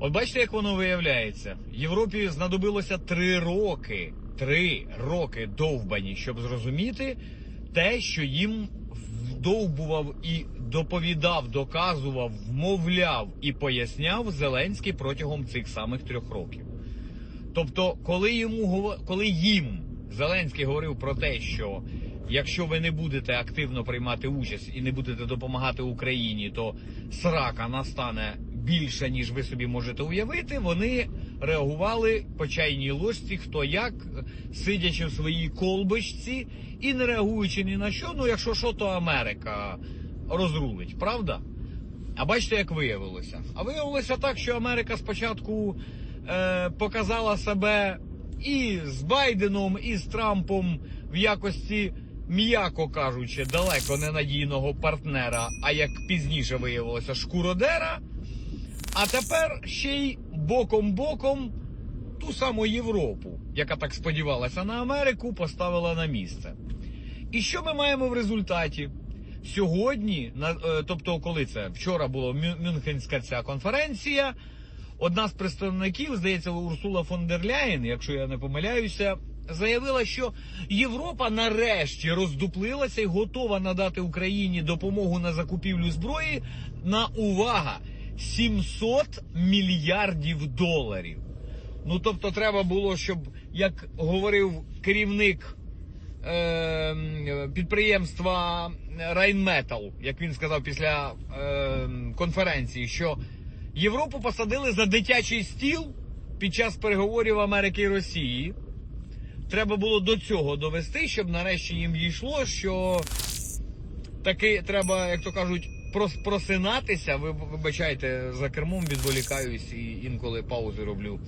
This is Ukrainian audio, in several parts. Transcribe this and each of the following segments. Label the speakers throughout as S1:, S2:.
S1: От бачите, як воно виявляється. Європі знадобилося три роки, три роки довбані, щоб зрозуміти те, що їм вдовбував і доповідав, доказував, вмовляв і поясняв Зеленський протягом цих самих трьох років. Тобто, коли йому коли їм Зеленський говорив про те, що якщо ви не будете активно приймати участь і не будете допомагати Україні, то срака настане більше, ніж ви собі можете уявити, вони реагували по чайній ложці, хто як, сидячи в своїй колбочці і не реагуючи ні на що, ну якщо що, то Америка розрулить, правда? А бачите, як виявилося? А виявилося так, що Америка спочатку е, показала себе і з Байденом, і з Трампом в якості, м'яко кажучи, далеко ненадійного партнера, а як пізніше виявилося, шкуродера. А тепер ще й боком-боком ту саму Європу, яка так сподівалася на Америку, поставила на місце. І що ми маємо в результаті? Сьогодні, е, тобто, коли це вчора була Мю- Мюнхенська ця конференція, одна з представників, здається, Урсула фон дер Ляєн, якщо я не помиляюся, заявила, що Європа нарешті роздуплилася і готова надати Україні допомогу на закупівлю зброї на увага 700 мільярдів доларів. Ну тобто, треба було, щоб як говорив керівник е, підприємства Райнметал, як він сказав після е, конференції, що Європу посадили за дитячий стіл під час переговорів Америки і Росії. Треба було до цього довести, щоб нарешті їм дійшло, що таки треба, як то кажуть, просинатися. Ви вибачайте, за кермом відволікаюсь і інколи паузи роблю.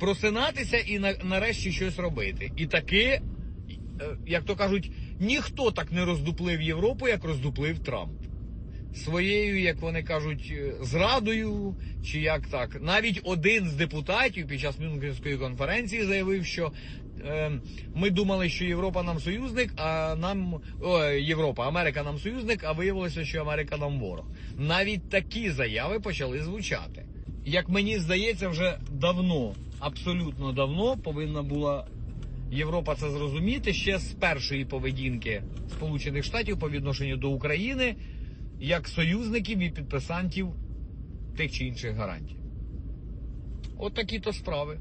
S1: Просинатися і на, нарешті щось робити. І таки, е, як то кажуть, ніхто так не роздуплив Європу, як роздуплив Трамп. Своєю, як вони кажуть, е, зрадою, чи як так. Навіть один з депутатів під час Мюнхенської конференції заявив, що е, ми думали, що Європа нам союзник, а нам о, Європа, Америка нам союзник, а виявилося, що Америка нам ворог. Навіть такі заяви почали звучати. Як мені здається, вже давно, абсолютно давно повинна була Європа це зрозуміти ще з першої поведінки Сполучених Штатів по відношенню до України як союзників і підписантів тих чи інших гарантій. От такі то справи.